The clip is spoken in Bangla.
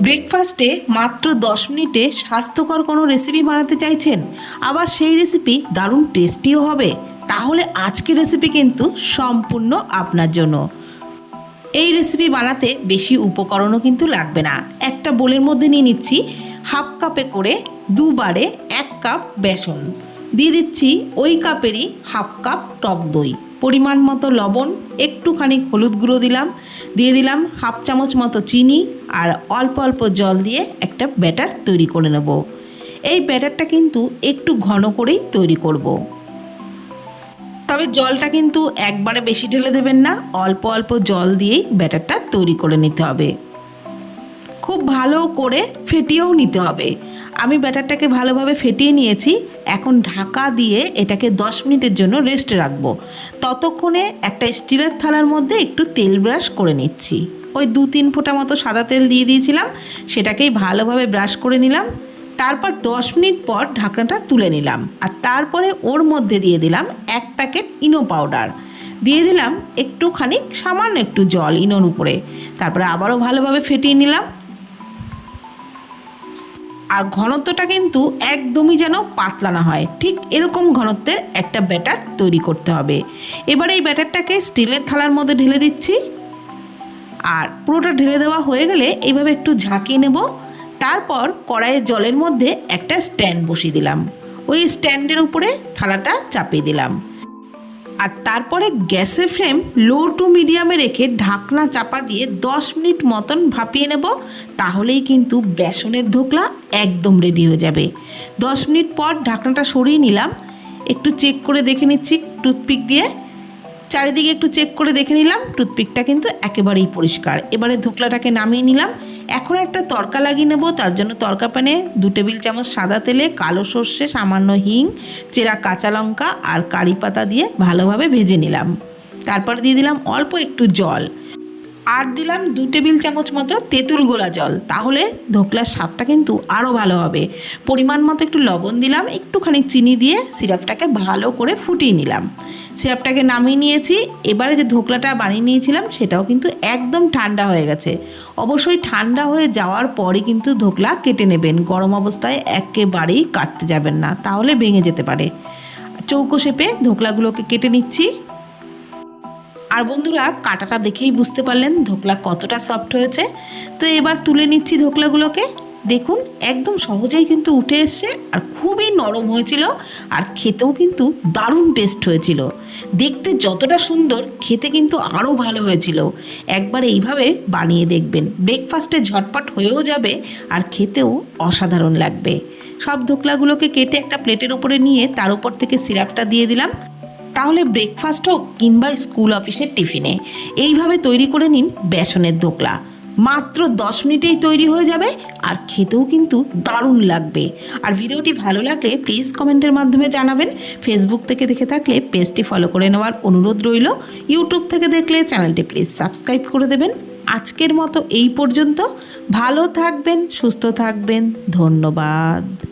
ব্রেকফাস্টে মাত্র দশ মিনিটে স্বাস্থ্যকর কোনো রেসিপি বানাতে চাইছেন? আবার সেই রেসিপি দারুণ টেস্টিও হবে। তাহলে আজকের রেসিপি কিন্তু সম্পূর্ণ আপনার জন্য। এই রেসিপি বানাতে বেশি উপকরণও কিন্তু লাগবে না। একটা বোলের মধ্যে নিয়ে নিচ্ছি হাফ কাপে করে দুবারে এক কাপ বেসন। দিয়ে দিচ্ছি ওই কাপেরই হাফ কাপ টক দই। পরিমাণ মতো লবণ, একটুখানি হলুদ গুঁড়ো দিলাম, দিয়ে দিলাম হাফ চামচ মতো চিনি আর অল্প অল্প জল দিয়ে একটা ব্যাটার তৈরি করে নেব। এই ব্যাটারটা কিন্তু একটু ঘন করেই তৈরি করব। তবে জলটা কিন্তু একবারে বেশি ঢেলে দেবেন না, অল্প অল্প জল দিয়েই ব্যাটারটা তৈরি করে নিতে হবে। খুব ভালো করে ফেটিয়েও নিতে হবে। আমি ব্যাটারটাকে ভালোভাবে ফেটিয়ে নিয়েছি। এখন ঢাকা দিয়ে এটাকে 10 মিনিটের জন্য রেস্টে রাখব। ততক্ষণে একটা স্টিলের থালার মধ্যে একটু তেল ব্রাশ করে নিচ্ছি। ওই দু তিন ফোঁটা মতো সাদা তেল দিয়ে দিয়েছিলাম, সেটাকেই ভালোভাবে ব্রাশ করে নিলাম। তারপর 10 মিনিট পর ঢাকনাটা তুলে নিলাম। আর তারপরে ওর মধ্যে দিয়ে দিলাম এক প্যাকেট ইনো পাউডার। দিয়ে দিলাম একটুখানি সামান্য একটু জল ইনোর উপরে। তারপরে আবারও ভালোভাবে ফেটিয়ে নিলাম। আর ঘনত্বটা কিন্তু একদমই যেন পাতলা না হয়। ঠিক এরকম ঘনত্বের একটা ব্যাটার তৈরি করতে হবে। এবার এই ব্যাটারটাকে স্টিলের থালার মধ্যে ঢেলে দিচ্ছি। আর পুরোটা ঢেলে দেওয়া হয়ে গেলে এইভাবে একটু ঝাঁকিয়ে নেব। তারপর কড়াইয়ের জলের মধ্যে একটা স্ট্যান্ড বসিয়ে দিলাম। ওই স্ট্যান্ডের উপরে থালাটা চাপিয়ে দিলাম। আর তারপরে গ্যাসে ফ্লেম লো টু মিডিয়ামে রেখে ঢাকনা চাপা দিয়ে 10 মিনিট মতন ভাপিয়ে নেব, তাহলেই কিন্তু বেসনের ধোকলা একদম রেডি হয়ে যাবে। 10 মিনিট পর ঢাকনাটা সরিয়ে নিলাম। একটু চেক করে দেখে নিচ্ছি টুথপিক দিয়ে। চারিদিকে একটু চেক করে দেখে নিলাম টুথপিকটা কিন্তু একেবারেই পরিষ্কার। এবারে ধোকলাটাকে নামিয়ে নিলাম। এখন একটা তরকা লাগিয়ে নেব, তার জন্য তরকা প্যানে দু টেবিল চামচ সাদা তেলে কালো সর্ষে, সামান্য হিং, চেরা কাঁচা লঙ্কা আর কারি পাতা দিয়ে ভালোভাবে ভেজে নিলাম। তারপর দিয়ে দিলাম অল্প একটু জল। আর দিলাম দু টেবিল চামচ মতো তেঁতুল গোলা জল। তাহলে ধোকলার স্বাদটা কিন্তু আরও ভালো হবে। পরিমাণ মতো একটু লবণ দিলাম, একটুখানি চিনি দিয়ে সিরাপটাকে ভালো করে ফুটিয়ে নিলাম। সিরাপটাকে নামিয়ে নিয়েছি। এবারে যে ধোকলাটা বানিয়ে নিয়েছিলাম, সেটাও কিন্তু একদম ঠান্ডা হয়ে গেছে। অবশ্যই ঠান্ডা হয়ে যাওয়ার পরে কিন্তু ধোকলা কেটে নেবেন। গরম অবস্থায় একেবারেই কাটতে যাবেন না, তাহলে ভেঙে যেতে পারে। চৌকো শেপে ধোকলাগুলোকে কেটে নিচ্ছি। আর বন্ধুরা, কাটাটা দেখেই বুঝতে পারলেন ধোকলা কতটা সফট হয়েছে। তো এবার তুলে নিচ্ছি ধোকলাগুলোকে। দেখুন, একদম সহজেই কিন্তু উঠে এসছে আর খুবই নরম হয়েছিল আর খেতেও কিন্তু দারুণ টেস্ট হয়েছিল। দেখতে যতটা সুন্দর, খেতে কিন্তু আরও ভালো হয়েছিল। একবার এইভাবে বানিয়ে দেখবেন। ব্রেকফাস্টে ঝটপট হয়েও যাবে আর খেতেও অসাধারণ লাগবে। সব ধোকলাগুলোকে কেটে একটা প্লেটের উপরে নিয়ে তার উপর থেকে সিরাপটা দিয়ে দিলাম। তাহলে ব্রেকফাস্ট হোক কিংবা স্কুল অফিসের টিফিনে। এইভাবে তৈরি করে নিন বেসনের ধোকলা। মাত্র দশ মিনিটেই তৈরি হয়ে যাবে আর খেতেও কিন্তু দারুণ লাগবে। আর ভিডিওটি ভালো লাগলে প্লিজ কমেন্টের মাধ্যমে জানাবেন। ফেসবুক থেকে দেখে থাকলে পেজটি ফলো করে নেওয়ার অনুরোধ রইল। ইউটিউব থেকে দেখলে চ্যানেলটি প্লিজ সাবস্ক্রাইব করে দেবেন। আজকের মতো এই পর্যন্ত। ভালো থাকবেন, সুস্থ থাকবেন। ধন্যবাদ।